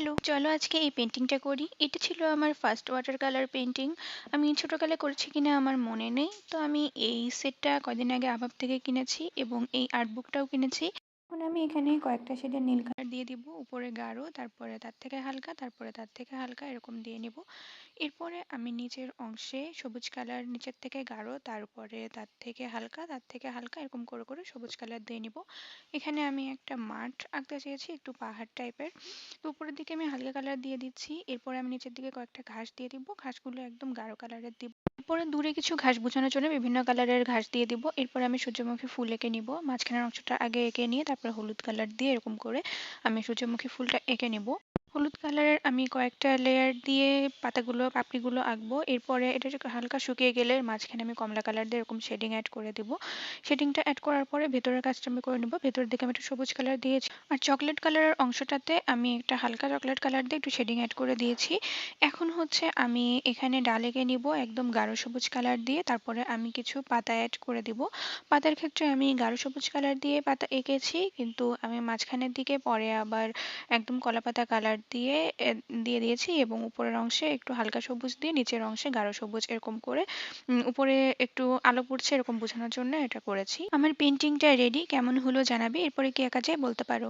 Hello, চলো আজকে এই পেন্টিংটা করি। এটা ছিল আমার ফার্স্ট ওয়াটার কালার পেন্টিং আমি ছোটোকালে করেছি কিনা আমার মনে নেই। তো আমি এই সেটটা কদিন আগে আভাব থেকে কিনেছি এবং এই আর্ট বুকটাও কিনেছি। এখন আমি এখানে কয়েকটা শেডের নীল কালার দিয়ে দিব। উপরে গাঢ়, তারপরে তার থেকে হালকা, তারপরে তার থেকে হালকা এরকম দিয়ে নিব। এরপরে আমি নিচের অংশে সবুজ কালার নিচের থেকে গাঢ়, তারপরে তার থেকে হালকা, তার থেকে হালকা এরকম করে করে সবুজ কালার দিয়ে নিব। এখানে আমি একটা মাঠ আঁকতে চেয়েছি, একটু পাহাড় টাইপের তো উপরের দিকে আমি হালকা কালার দিয়ে দিচ্ছি। এরপরে আমি নিচের দিকে কয়েকটা ঘাস দিয়ে দিব। ঘাসগুলো একদম গাঢ় কালারের দিব। এরপরে দূরে কিছু ঘাস বোঝানোর জন্য বিভিন্ন কালারের ঘাস দিয়ে দিব। এরপরে আমি সূর্যমুখী ফুল এঁকে নিব। মাঝখানের অংশটা আগে এঁকে নিয়ে তারপরে হলুদ কালার দিয়ে এরকম করে আমি সূর্যমুখী ফুলটা এঁকে নেব। হলুদ কালারের আমি কয়েকটা লেয়ার দিয়ে পাতাগুলো, পাপড়িগুলো আঁকবো। এরপরে এটা হালকা শুকিয়ে গেলে মাঝখানে আমি কমলা কালার দিয়ে এরকম শেডিং অ্যাড করে দেবো। শেডিংটা অ্যাড করার পরে ভেতরের কাজটা আমি করে নেব। ভেতরের দিকে আমি একটু সবুজ কালার দিয়েছি। আর চকলেট কালারের অংশটাতে আমি একটা হালকা চকলেট কালার দিয়ে একটু শেডিং অ্যাড করে দিয়েছি। এখন হচ্ছে আমি এখানে ডাল এঁকে নিব একদম গাঢ় সবুজ কালার দিয়ে। তারপরে আমি কিছু পাতা অ্যাড করে দিব। পাতার ক্ষেত্রে আমি গাঢ় সবুজ কালার দিয়ে পাতা এঁকেছি। কিন্তু আমি মাঝখানের দিকে পরে আবার একদম কলাপাতা কালার দিয়ে এ, দিয়ে দিয়েছি এবং উপরের অংশে একটু হালকা সবুজ দিয়ে নিচের অংশে গাঢ় সবুজ এরকম করে উপরে একটু আলো পড়ছে এরকম বোঝানোর জন্য এটা করেছি। আমার পেন্টিংটা রেডি কেমন হলো জানাবে? এরপরে কি আঁকা যায় বলতে পারো?